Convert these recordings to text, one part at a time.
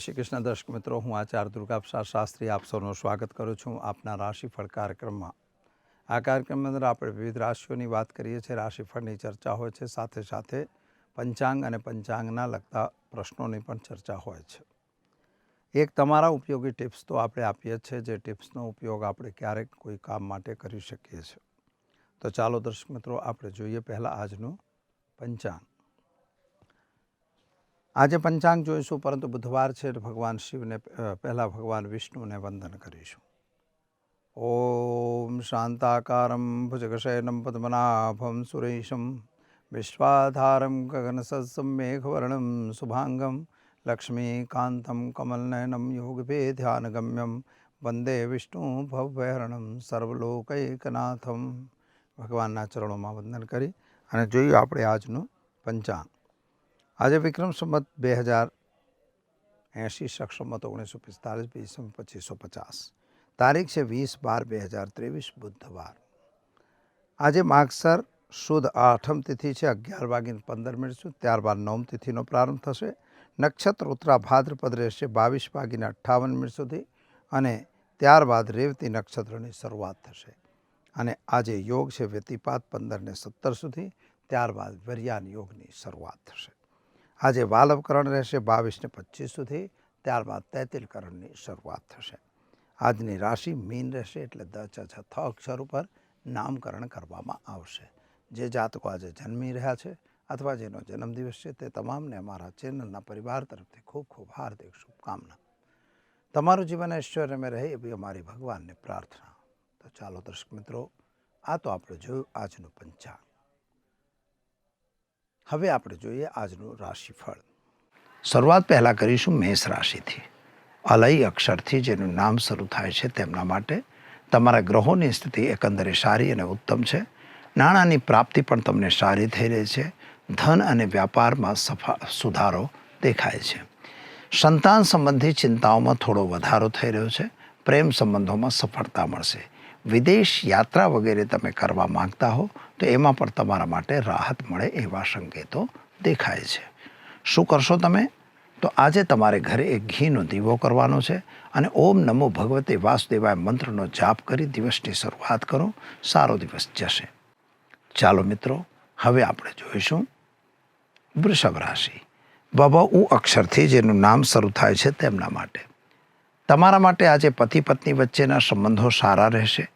શ્રી કૃષ્ણ દર્શક મિત્રો, હું આચાર્ય દુર્ગાપ્રસાદ શાસ્ત્રી આપ સૌનું સ્વાગત કરું છું આપના રાશિફળ કાર્યક્રમમાં. આ કાર્યક્રમની અંદર આપણે વિવિધ રાશિઓની વાત કરીએ છીએ. રાશિફળની ચર્ચા હોય છે. સાથે સાથે પંચાંગ અને પંચાંગના લગતા પ્રશ્નોની પણ ચર્ચા હોય છે. એક તમારા ઉપયોગી ટિપ્સ તો આપણે આપીએ છીએ. જે ટિપ્સનો ઉપયોગ આપણે ક્યારેક કોઈ કામ માટે કરી શકીએ છીએ. તો ચાલો દર્શક મિત્રો, આપણે જોઈએ પહેલાં આજનું પંચાંગ. આજે પંચાંગ જોઈશું, પરંતુ બુધવાર છે ભગવાન શિવને પહેલાં ભગવાન વિષ્ણુને વંદન કરીશું. ઓમ શાંતાકારમ ભુજગશયનમ પદ્મનાભમ સુરેશમ, વિશ્વાધારમ ગગનસત્સમ મેઘવર્ણમ શુભાંગમ, લક્ષ્મીકાંતમ કમલનયનમ યોગભે ધ્યાનગમ્યમ વંદે વિષ્ણુ ભવ્યહરણમ સર્વલોકૈકનાથમ. ભગવાનના ચરણોમાં વંદન કરી અને જોયું આપણે આજનું પંચાંગ. આજે વિક્રમ સંમત બે હજાર એંશી સક્ષમત ઓગણીસો પિસ્તાલીસ, બીસમ પચીસો પચાસ. તારીખ છે વીસ બાર બે હજાર ત્રેવીસ, બુધવાર. આજે માગસર સુદ આઠમ તિથિ છે, અગિયાર વાગીને પંદર મિનિટ સુધી. ત્યારબાદ નવમ તિથિનો પ્રારંભ થશે. નક્ષત્ર ઉત્તરા ભાદ્રપદ રહેશે બાવીસ વાગીને અઠ્ઠાવન મિનિટ સુધી અને ત્યારબાદ રેવતી નક્ષત્રની શરૂઆત થશે. અને આજે યોગ છે વ્યતિપાત પંદરને સત્તર સુધી. ત્યારબાદ વર્યાન યોગની શરૂઆત થશે. આજે વાલવકરણ રહેશે બાવીસને પચીસ સુધી, ત્યારબાદ તૈતિલકરણની શરૂઆત થશે. આજની રાશિ મીન રહેશે એટલે દ ચ છ થ અક્ષર ઉપર નામકરણ કરવામાં આવશે. જે જાતકો આજે જન્મી રહ્યા છે અથવા જેનો જન્મદિવસ છે તે તમામને અમારા ચેનલના પરિવાર તરફથી ખૂબ ખૂબ હાર્દિક શુભકામના. તમારું જીવન ઐશ્વર્યમાં રહે એવી અમારી ભગવાનને પ્રાર્થના. તો ચાલો દર્શક મિત્રો, આ તો આપણે જોયું આજનું પંચાંગ. હવે આપણે જોઈએ આજનું રાશિફળ. શરૂઆત પહેલાં કરીશું મેષ રાશિથી. અલય અક્ષરથી જેનું નામ શરૂ થાય છે તેમના માટે. તમારા ગ્રહોની સ્થિતિ એકંદરે સારી અને ઉત્તમ છે. નાણાંની પ્રાપ્તિ પણ તમને સારી થઈ રહી છે. ધન અને વ્યાપારમાં સફા, સુધારો દેખાય છે. સંતાન સંબંધી ચિંતાઓમાં થોડો વધારો થઈ રહ્યો છે. પ્રેમ સંબંધોમાં સફળતા મળશે. વિદેશ યાત્રા વગેરે તમે કરવા માંગતા હો તો એમાં પણ તમારા માટે રાહત મળે એવા સંકેતો દેખાય છે. શું કરશો તમે? તો આજે તમારે ઘરે એક ઘીનો દીવો કરવાનો છે અને ઓમ નમો ભગવતે વાસુદેવાય મંત્રનો જાપ કરી દિવસની શરૂઆત કરો. સારો દિવસ જશે. ચાલો મિત્રો, હવે આપણે જોઈશું વૃષભ રાશિ. બાબા ઉ અક્ષરથી જેનું નામ શરૂ થાય છે તેમના માટે. તમારા માટે આજે પતિ પત્ની વચ્ચેના સંબંધો સારા રહેશે.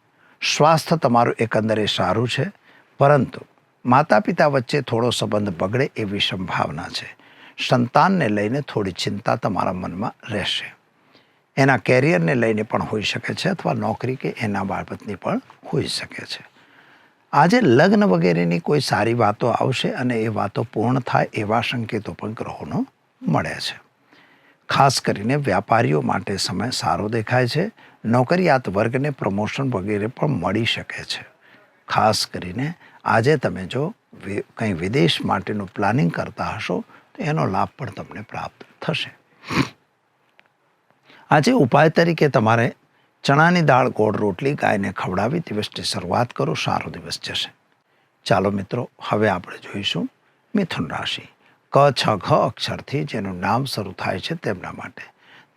સ્વાસ્થ્ય તમારું એકંદરે સારું છે. પરંતુ માતા પિતા વચ્ચે થોડો સંબંધ બગડે એવી સંભાવના છે. સંતાનને લઈને થોડી ચિંતા તમારા મનમાં રહેશે. એના કેરિયરને લઈને પણ હોઈ શકે છે અથવા નોકરી કે એના બાબતની પણ હોઈ શકે છે. આજે લગ્ન વગેરેની કોઈ સારી વાતો આવશે અને એ વાતો પૂર્ણ થાય એવા સંકેતો પણ ગ્રહોનો મળે છે. ખાસ કરીને વ્યાપારીઓ માટે સમય સારો દેખાય છે. નોકરિયાત વર્ગને પ્રમોશન વગેરે પણ મળી શકે છે. ખાસ કરીને આજે તમે જો કંઈ વિદેશ માટેનું પ્લાનિંગ કરતા હશો, તો એનો લાભ પણ તમને પ્રાપ્ત થશે. આજે ઉપાય તરીકે તમારે ચણાની દાળ ગોળ રોટલી ગાયને ખવડાવી દિવસની શરૂઆત કરો, સારો દિવસ જશે. ચાલો મિત્રો, હવે આપણે જોઈશું મિથુન રાશિ. ક, છ, ઘ અક્ષરથી જેનું નામ શરૂ થાય છે તેમના માટે.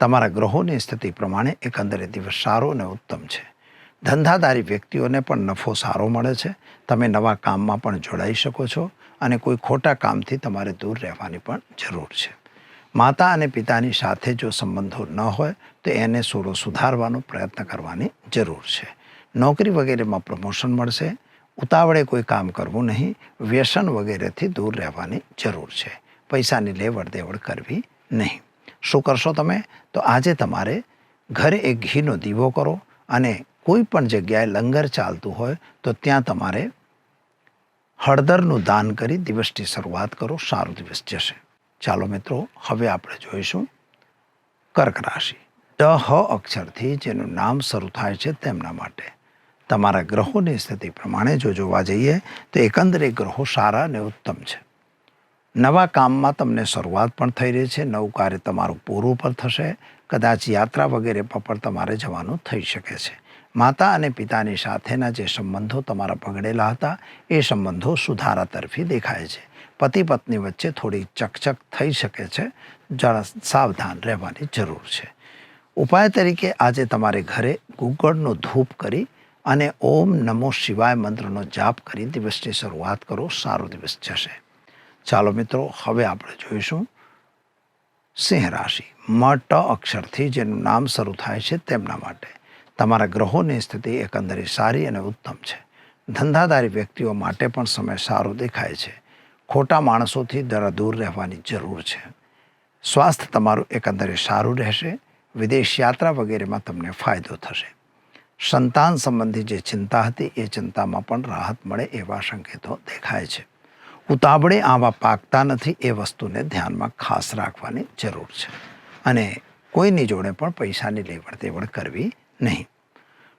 તમારા ગ્રહોની સ્થિતિ પ્રમાણે એકંદરે દિવસ સારો અને ઉત્તમ છે. ધંધાદારી વ્યક્તિઓને પણ નફો સારો મળે છે. તમે નવા કામમાં પણ જોડાઈ શકો છો અને કોઈ ખોટા કામથી તમારે દૂર રહેવાની પણ જરૂર છે. માતા અને પિતાની સાથે જો સંબંધો ન હોય, તો એને સોડો સુધારવાનો પ્રયત્ન કરવાની જરૂર છે. નોકરી વગેરેમાં પ્રમોશન મળશે. ઉતાવળે કોઈ કામ કરવું નહીં. વ્યસન વગેરેથી દૂર રહેવાની જરૂર છે. પૈસાની લેવડ દેવડ કરવી નહીં. શું કરશો તમે? તો આજે તમારે ઘરે એક ઘીનો દીવો કરો અને કોઈ પણ જગ્યાએ લંગર ચાલતું હોય તો ત્યાં તમારે હળદરનું દાન કરી દિવસની શરૂઆત કરો, સારો દિવસ જશે. ચાલો મિત્રો, હવે આપણે જોઈશું કર્ક રાશિ. ડ, હ અક્ષરથી જેનું નામ શરૂ થાય છે તેમના માટે. તમારા ગ્રહોની સ્થિતિ પ્રમાણે જો જોવા જઈએ તો એકંદરે ગ્રહો સારા અને ઉત્તમ છે. નવા કામમાં તમને શરૂઆત પણ થઈ રહી છે, નવું કાર્ય તમારું પૂરું પણ થશે. કદાચ યાત્રા વગેરે પર પણ તમારે જવાનું થઈ શકે છે. માતા અને પિતાની સાથેના જે સંબંધો તમારા બગડેલા હતા, એ સંબંધો સુધારા તરફી દેખાય છે. પતિ પત્ની વચ્ચે થોડી ચકચક થઈ શકે છે. જરા સાવધાન રહેવાની જરૂર છે. ઉપાય તરીકે આજે તમારે ઘરે ગુગળનો ધૂપ કરી અને ઓમ નમો શિવાય મંત્રનો જાપ કરી દિવસની શરૂઆત કરો. સારો દિવસ જશે. ચાલો મિત્રો, હવે આપણે જોઈશું સિંહ રાશિ. મટ અક્ષરથી જેનું નામ શરૂ થાય છે તેમના માટે. તમારા ગ્રહોની સ્થિતિ એકંદરે સારી અને ઉત્તમ છે. ધંધાદારી વ્યક્તિઓ માટે પણ સમય સારો દેખાય છે. ખોટા માણસોથી જરા દૂર રહેવાની જરૂર છે. સ્વાસ્થ્ય તમારું એકંદરે સારું રહેશે. વિદેશ યાત્રા વગેરેમાં તમને ફાયદો થશે. સંતાન સંબંધી જે ચિંતા હતી, એ ચિંતામાં પણ રાહત મળે એવા સંકેતો દેખાય છે. ઉતાવળે આવા પાકતા નથી એ વસ્તુને ધ્યાનમાં ખાસ રાખવાની જરૂર છે. અને કોઈની જોડે પણ પૈસાની લેવડ દેવડ કરવી નહીં.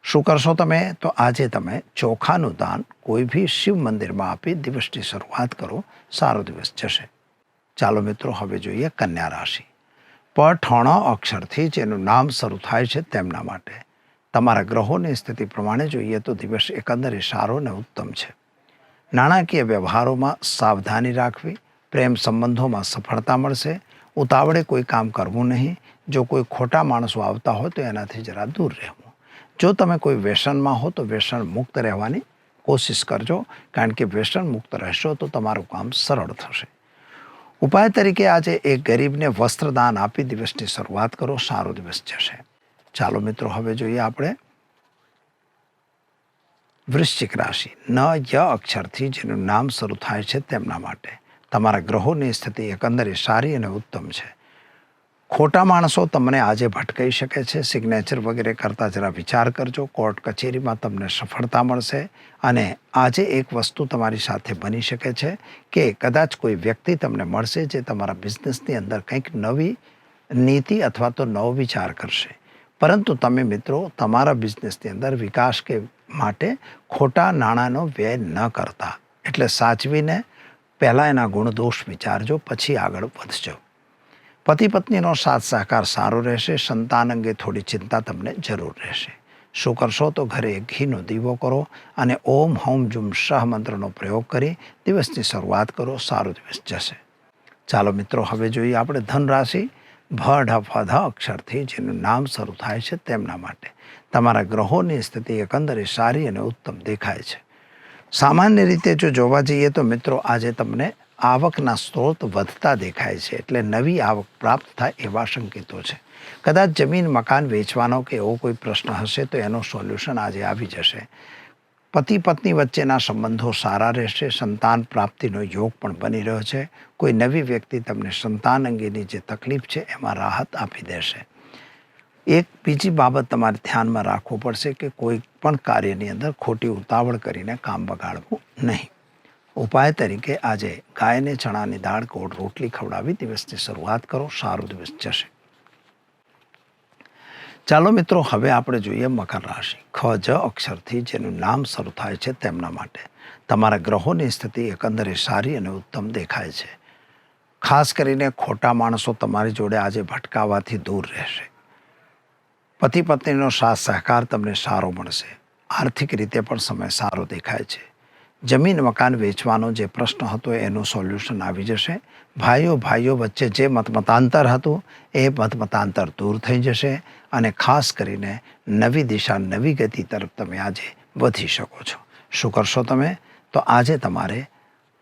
શું કરશો તમે? તો આજે તમે ચોખાનું દાન કોઈ બી શિવ મંદિરમાં આપી દિવસની શરૂઆત કરો. સારો દિવસ જશે. ચાલો મિત્રો, હવે જોઈએ કન્યા રાશિ. પઠણ અક્ષરથી જેનું નામ શરૂ થાય છે તેમના માટે. તમારા ગ્રહોની સ્થિતિ પ્રમાણે જોઈએ તો દિવસ એકંદરે સારો અને ઉત્તમ છે. નાણાકીય વ્યવહારોમાં સાવધાની રાખવી, પ્રેમ સંબંધોમાં સફળતા મળશે, ઉતાવળે કોઈ કામ કરવું નહીં જો કોઈ ખોટા માણસો આવતા હોય તો એનાથી જરા દૂર રહેવું. જો તમે કોઈ વ્યસનમાં હો તો વ્યસન મુક્ત રહેવાની કોશિશ કરજો, કારણ કે વ્યસન મુક્ત રહેશો તો તમારું કામ સરળ થશે. ઉપાય તરીકે આજે એક ગરીબને વસ્ત્રદાન આપી દિવસની શરૂઆત કરો, સારો દિવસ જશે. ચાલો મિત્રો, હવે જોઈએ આપણે વૃશ્ચિક રાશિ. ન ય અક્ષરથી જેનું નામ શરૂ થાય છે તેમના માટે. તમારા ગ્રહોની સ્થિતિ એકંદરે સારી અને ઉત્તમ છે. ખોટા માણસો તમને આજે ભટકાઈ શકે છે સિગ્નેચર વગેરે કરતાં જરા વિચાર કરજો કોર્ટ કચેરીમાં તમને સફળતા મળશે અને આજે એક વસ્તુ તમારી સાથે બની શકે છે કે કદાચ કોઈ વ્યક્તિ તમને મળશે જે તમારા બિઝનેસની અંદર કંઈક નવી નીતિ અથવા તો નવો વિચાર કરશે. પરંતુ તમે મિત્રો, તમારા બિઝનેસની અંદર વિકાસ કે માટે ખોટા નાણાંનો વ્યય ન કરતા. એટલે સાચવીને પહેલાં એના ગુણદોષ વિચારજો, પછી આગળ વધજો. પતિ પત્નીનો સાથ સહકાર સારો રહેશે, સંતાન અંગે થોડી ચિંતા તમને જરૂર રહેશે. શું કરશો તો ઘરે ઘીનો દીવો કરો અને ઓમ હોમ જુમ શાહ મંત્રનો પ્રયોગ કરી દિવસની શરૂઆત કરો, સારો દિવસ જશે. ચાલો મિત્રો, હવે જોઈએ આપણે ધન રાશિ ભ ઢ ધ અક્ષરથી જેનું નામ શરૂ થાય છે તેમના માટે. તમારા ગ્રહોની સ્થિતિ એકંદરે સારી અને ઉત્તમ દેખાય છે. સામાન્ય રીતે જો જોવા જઈએ તો મિત્રો, આજે તમને આવકના સ્ત્રોત વધતા દેખાય છે એટલે નવી આવક પ્રાપ્ત થાય એવા સંકેતો છે. કદાચ જમીન, મકાન વેચવાનો કે એવો કોઈ પ્રશ્ન હશે તો એનો સોલ્યુશન આજે આવી જશે. પતિ પત્ની વચ્ચેના સંબંધો સારા રહેશે, સંતાન પ્રાપ્તિનો યોગ પણ બની રહ્યો છે. કોઈ નવી વ્યક્તિ તમને સંતાન અંગેની જે તકલીફ છે એમાં રાહત આપી દેશે. એક બીજી બાબત તમારે ધ્યાનમાં રાખવું પડશે કે કોઈ પણ કાર્યની અંદર ખોટી ઉતાવળ કરીને કામ બગાડવું નહીં. ઉપાય તરીકે આજે ગાયને ચણાની દાળ કોળ રોટલી ખવડાવી દિવસની શરૂઆત કરો. સારો દિવસ જશે. ચાલો મિત્રો, હવે આપણે જોઈએ મકર રાશિ. ખ, જ અક્ષરથી જેનું નામ શરૂ થાય છે તેમના માટે. તમારા ગ્રહોની સ્થિતિ એકંદરે સારી અને ઉત્તમ દેખાય છે. ખાસ કરીને ખોટા માણસો તમારી જોડે આજે ભટકાવાથી દૂર રહેશે. પતિ પત્નીનો સાથ સહકાર તમને સારો મળશે. આર્થિક રીતે પણ સમય સારો દેખાય છે. જમીન મકાન વેચવાનો જે પ્રશ્ન હતો એનું સોલ્યુશન આવી જશે. ભાઈઓ ભાઈઓ વચ્ચે જે મતમતાંતર હતું, એ મતમતાંતર દૂર થઈ જશે અને ખાસ કરીને નવી દિશા, નવી ગતિ તરફ તમે આજે વધી શકો છો. શું કરશો તમે? તો આજે તમારે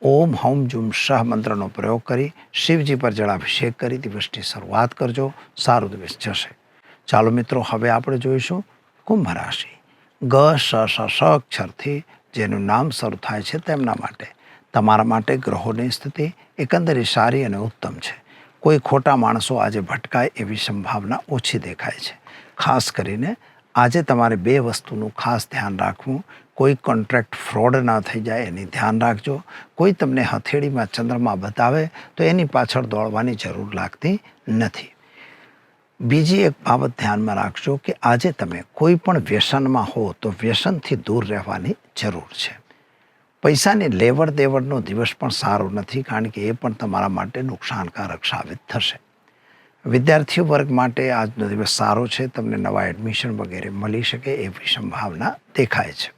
ઓમ હોમ જુમ શાહ મંત્રનો પ્રયોગ કરી, શિવજી પર જળાભિષેક કરી, દિવસની શરૂઆત કરજો. સારું દિવસ જશે. ચાલો મિત્રો, હવે આપણે જોઈશું કુંભ રાશિ. ગ સ સ અક્ષરથી જેનું નામ શરૂ થાય છે તેમના માટે. તમારા માટે ગ્રહોની સ્થિતિ એકંદરે સારી અને ઉત્તમ છે. કોઈ ખોટા માણસો આજે ભટકાય એવી સંભાવના ઓછી દેખાય છે. ખાસ કરીને આજે તમારે બે વસ્તુનું ખાસ ધ્યાન રાખવું. કોઈ કોન્ટ્રાક્ટ ફ્રોડ ના થઈ જાય એની ધ્યાન રાખજો. કોઈ તમને હથેળીમાં ચંદ્રમાં બતાવે તો એની પાછળ દોડવાની જરૂર લાગતી નથી. બીજી એક બાબત ધ્યાનમાં રાખજો કે આજે તમે કોઈ પણ વ્યસનમાં હો તો વ્યસનથી દૂર રહેવાની જરૂર છે. પૈસાની લેવડ દેવડનો દિવસ પણ સારો નથી કારણ કે એ પણ તમારા માટે નુકસાનકારક સાબિત થશે. વિદ્યાર્થીઓ વર્ગ માટે આજનો દિવસ સારો છે, તમને નવા એડમિશન વગેરે મળી શકે એવી સંભાવના દેખાય છે.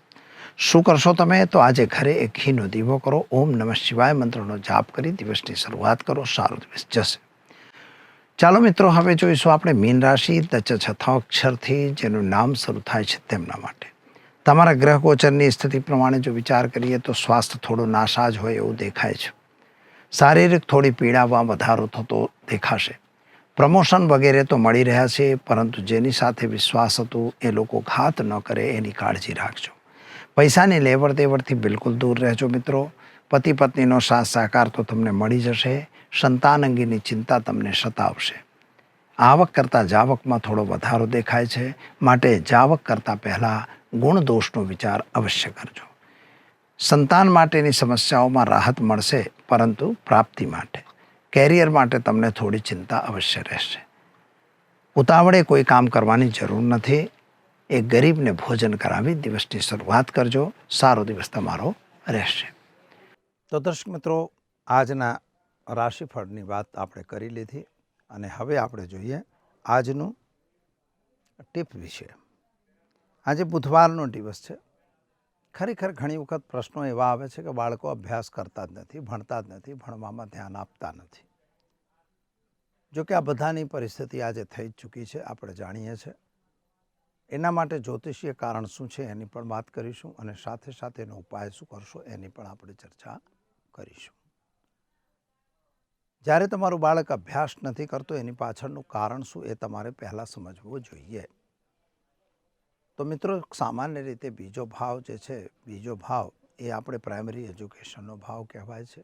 શું કરશો તમે? તો આજે ઘરે એક ઘીનો દીવો કરો, ઓમ નમઃ શિવાય મંત્રનો જાપ કરી દિવસની શરૂઆત કરો, સારો દિવસ જશે. ચાલો મિત્રો, હવે જોઈશું આપણે મીન રાશિ દચ છથ્થા અક્ષરથી જેનું નામ શરૂ થાય છે તેમના માટે. તમારા ગ્રહ ગોચરની સ્થિતિ પ્રમાણે જો વિચાર કરીએ તો સ્વાસ્થ્ય થોડું નાશાજ હોય એવું દેખાય છે. શારીરિક થોડી પીડામાં વધારો થતો દેખાશે. પ્રમોશન વગેરે તો મળી રહ્યા છે, પરંતુ જેની સાથે વિશ્વાસ હતો એ લોકો ઘાત ન કરે એની કાળજી રાખજો. પૈસાની લેવડ દેવડથી બિલકુલ દૂર રહેજો મિત્રો. પતિ પત્નીનો સાથ સહકાર તો તમને મળી જશે, સંતાન અંગેની ચિંતા તમને સતાવશે. આવક કરતાં જાવકમાં થોડો વધારો દેખાય છે, માટે જાવક કરતાં પહેલાં ગુણ દોષનો વિચાર અવશ્ય કરજો. સંતાન માટેની સમસ્યાઓમાં રાહત મળશે, પરંતુ પ્રાપ્તિ માટે. કેરિયર માટે તમને થોડી ચિંતા અવશ્ય રહેશે. ઉતાવળે કોઈ કામ કરવાની જરૂર નથી. એ ગરીબને ભોજન કરાવી દિવસની શરૂઆત કરજો. સારો દિવસ તમારો રહેશે. તો દર્શક મિત્રો, આજના રાશિફળની વાત આપણે કરી લીધી અને હવે આપણે જોઈએ આજનું ટીપ વિશે. આજે બુધવારનો દિવસ છે. ખરેખર ઘણી વખત પ્રશ્નો એવા આવે છે કે બાળકો અભ્યાસ કરતા જ નથી, ભણતા જ નથી, ભણવામાં ધ્યાન આપતા નથી. જો કે આ બધાની પરિસ્થિતિ આજે થઈ જ ચૂકી છે, આપણે જાણીએ છીએ એના માટે જ્યોતિષીય કારણ શું છે એની પણ વાત કરીશું અને સાથે સાથે એનો ઉપાય શું કરશો એની પણ આપણે ચર્ચા કરીશું. જ્યારે તમારું બાળક અભ્યાસ નથી કરતો, એની પાછળનું કારણ શું એ તમારે પહેલાં સમજવું જોઈએ. તો મિત્રો, સામાન્ય રીતે બીજો ભાવ જે છે, બીજો ભાવ એ આપણે પ્રાઇમરી એજ્યુકેશનનો ભાવ કહેવાય છે.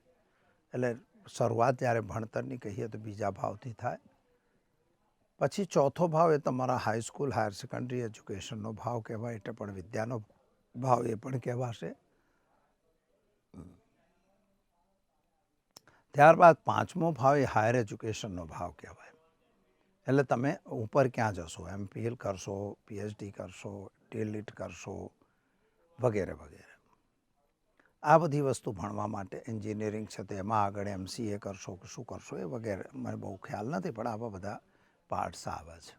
એટલે શરૂઆત જ્યારે ભણતરની કહીએ તો બીજા ભાવથી થાય. પછી ચોથો ભાવ એ તમારા હાઈસ્કૂલ હાયર સેકન્ડરી એજ્યુકેશનનો ભાવ કહેવાય, એટલે પણ વિદ્યાનો ભાવ એ પણ કહેવાશે. ત્યારબાદ પાંચમો ભાવ એ હાયર એજ્યુકેશનનો ભાવ કહેવાય. એટલે તમે ઉપર ક્યાં જશો? એમપીએલ કરશો પીએચડી કરશો ડીલીટ કરશો, વગેરે વગેરે. આ બધી વસ્તુ ભણવા માટે એન્જિનિયરિંગ છે તો એમાં આગળ એમસીએ કરશો કે શું કરશો એ વગેરે મને બહુ ખ્યાલ નથી, પણ આવા બધા પાર્ટ્સ આવે છે.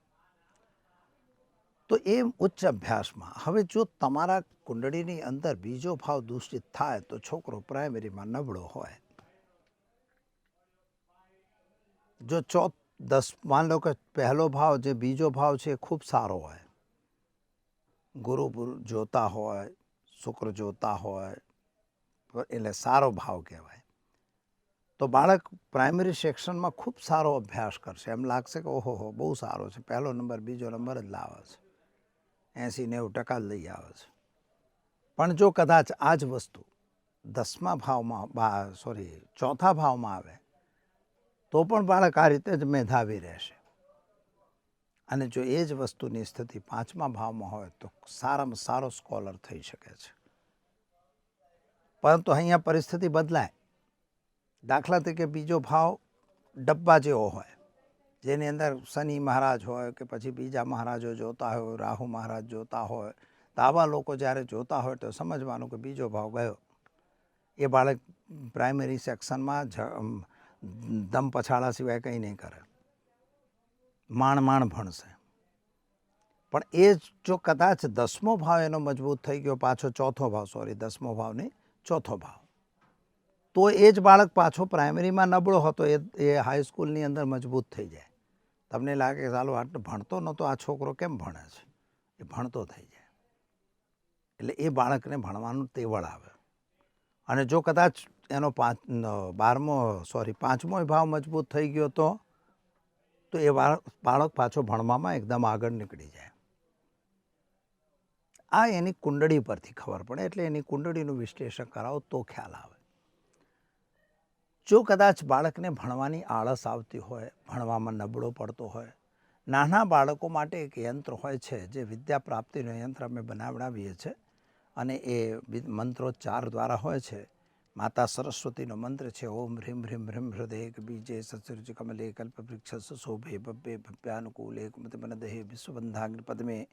તો એ ઉચ્ચ અભ્યાસમાં હવે જો તમારા કુંડળીની અંદર બીજો ભાવ દૂષિત થાય તો છોકરો પ્રાઇમરીમાં નબળો હોય. જો ચો દસ, માન લો કે પહેલો ભાવ જે બીજો ભાવ છે, એ ખૂબ સારો હોય. ગુરુ જોતા હોય, શુક્ર જોતા હોય, એટલે સારો ભાવ કહેવાય. તો બાળક પ્રાઇમરી સેક્શનમાં ખૂબ સારો અભ્યાસ કરશે. એમ લાગશે કે ઓહો હો, બહુ સારો છે. પહેલો નંબર, બીજો નંબર જ લાવે છે. એંસી નેવું ટકા લઈ આવે છે. પણ જો કદાચ આ જ વસ્તુ દસમા ભાવમાં સોરી, ચોથા ભાવમાં આવે તો પણ બાળક આ રીતે જ મેધાવી રહેશે. અને જો એ જ વસ્તુની સ્થિતિ પાંચમા ભાવમાં હોય તો સારામાં સારો સ્કોલર થઈ શકે છે. પરંતુ અહીંયા પરિસ્થિતિ બદલાય. દાખલા તરીકે બીજો ભાવ ડબ્બા જેવો હોય. જેની અંદર શનિ મહારાજ હોય કે પછી બીજા મહારાજો જોતા હોય, રાહુ મહારાજ જોતા હોય, તો આવા લોકો જ્યારે જોતા હોય તો સમજવાનું કે બીજો ભાવ ગયો. એ બાળક પ્રાઇમરી સેક્શનમાં દમ પછાડા સિવાય કંઈ નહીં કરે. માણ માણ ભણશે. પણ એ જો કદાચ દસમો ભાવ એનો મજબૂત થઈ ગયો, પાછો ચોથો ભાવ સોરી દસમો ભાવ નહીં, ચોથો ભાવ. તો એ જ બાળક પાછો પ્રાઇમરીમાં નબળો હતો, એ એ હાઈસ્કૂલની અંદર મજબૂત થઈ જાય. તમને લાગે કે ચાલો આટલો ભણતો નહોતો, આ છોકરો કેમ ભણે છે? એ ભણતો થઈ જાય. એટલે એ બાળકને ભણવાનું તેવળ આવે. અને જો કદાચ એનો પાંચ બારમો, સોરી પાંચમો ભાવ મજબૂત થઈ ગયો તો તો એ બાળક પાછો ભણવામાં એકદમ આગળ નીકળી જાય. આ એની કુંડળી પરથી ખબર પડે, એટલે એની કુંડળીનું વિશ્લેષણ કરાવો તો ખ્યાલ આવે. જો કદાચ બાળકને ભણવાની આળસ આવતી હોય, ભણવામાં નબળો પડતો હોય, નાના બાળકો માટે એક યંત્ર હોય છે, જે વિદ્યા પ્રાપ્તિનું યંત્ર અમે બનાવડાવીએ છીએ અને એ મંત્રોચ્ચાર દ્વારા હોય છે માતા સરસ્વતીનો મંત્ર છે, ઓમ હ્રીમ હ્રીમ હ્રીમ હૃદય બીજે સચરુચ કમલે કલ્પવૃક્ષ શોભે ભવ્ય ભવ્યાનુકૂલે મનદહે વિશ્વબંધાગ્નિ પદ્મે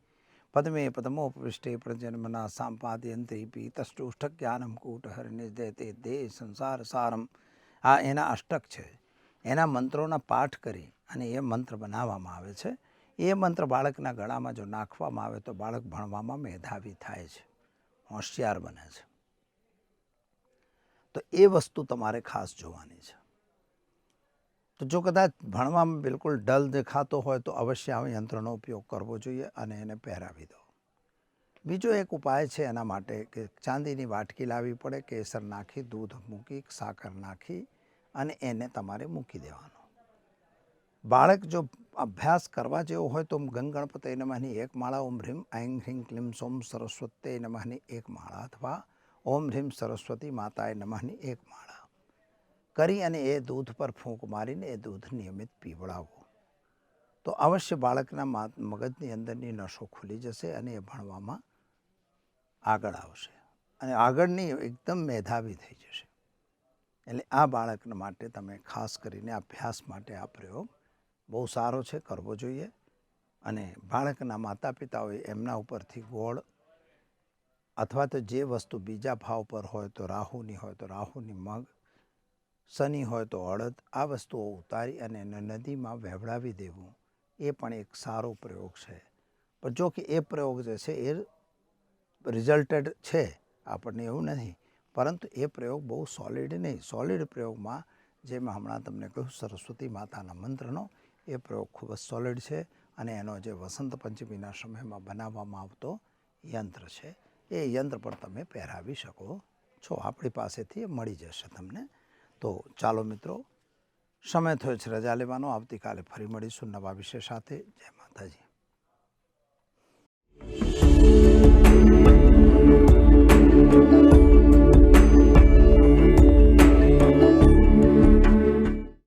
પદ્મે પદ્મોપૃષ્ઠે પ્રજન્મના સાંપાદયંત્રી પીતષ્ટુષ્ઠ જ્ઞાનમ નિર્દય તે દેહ સંસાર સારમ. આ એના અષ્ટક છે. એના મંત્રોના પાઠ કરી અને એ મંત્ર બનાવવામાં આવે છે. એ મંત્ર બાળકના ગળામાં જો નાખવામાં આવે તો બાળક ભણવામાં મેધાવી થાય છે. હોશિયાર બને છે. તો એ વસ્તુ તમારે ખાસ જોવાની છે. તો જો કદાચ ભણવામાં બિલકુલ ડલ દેખાતો હોય તો અવશ્ય આ યંત્રનો ઉપયોગ કરવો જોઈએ અને એને પહેરાવી દો. બીજો એક ઉપાય છે એના માટે કે ચાંદીની વાટકી લાવવી પડે, કેસર નાખી, દૂધ મૂકી, સાકર નાખી અને એને તમારે મૂકી દેવાનો. બાળક જો અભ્યાસ કરવા જેવો હોય તો ગંગ એનામાંની નમઃની એક માળા, ઓમ હ્રીમ ऐं હ્રીમ ક્લીમ, સોમ સરસ્વતે એનામાંની એક માળા અથવા ઓમ હ્રીમ સરસ્વતી માતાએ નમઃની એક માળા. કરી અને એ દૂધ પર ફૂંક મારીને એ દૂધ નિયમિત પીવડાવો. તો અવશ્ય બાળકના મગજની અંદરની નસો ખુલી જશે અને એ ભણવામાં આગળ આવશે. અને આગળની એકદમ મેધાવી થઈ જશે. એટલે આ બાળકને માટે તમે ખાસ કરીને અભ્યાસ માટે આ પ્રયોગ બહુ સારો છે, કરવો જોઈએ. અને બાળકના માતા પિતાઓએ એમના ઉપરથી ગોળ અથવા તો જે વસ્તુ બીજા ભાવ પર હોય તો રાહુની હોય તો રાહુની મગ, શનિ હોય તો અડદ, આ વસ્તુઓ ઉતારી અને એને નદીમાં વહેવડાવી દેવું, એ પણ એક સારો પ્રયોગ છે. પણ જો કે એ પ્રયોગ જે છે એ રિઝલ્ટેડ છે, આપણને એવું નથી પરંતુ એ પ્રયોગ બહુ સોલિડ નહીં. સોલિડ પ્રયોગમાં જે મેં હમણાં તમને કહ્યું સરસ્વતી માતાના મંત્રનો, એ પ્રયોગ ખૂબ જ સોલિડ છે અને એનો જે વસંત પંચમીના સમયમાં બનાવવામાં આવતો યંત્ર છે. એ યંત્ર પણ તમે પહેરાવી શકો છો. આપણી પાસેથી મળી જશે તમને. તો ચાલો મિત્રો, સમય થયો છે. રજા લેવાનો. આવતીકાલે ફરી મળીશું નવા વિષય સાથે. જય માતાજી.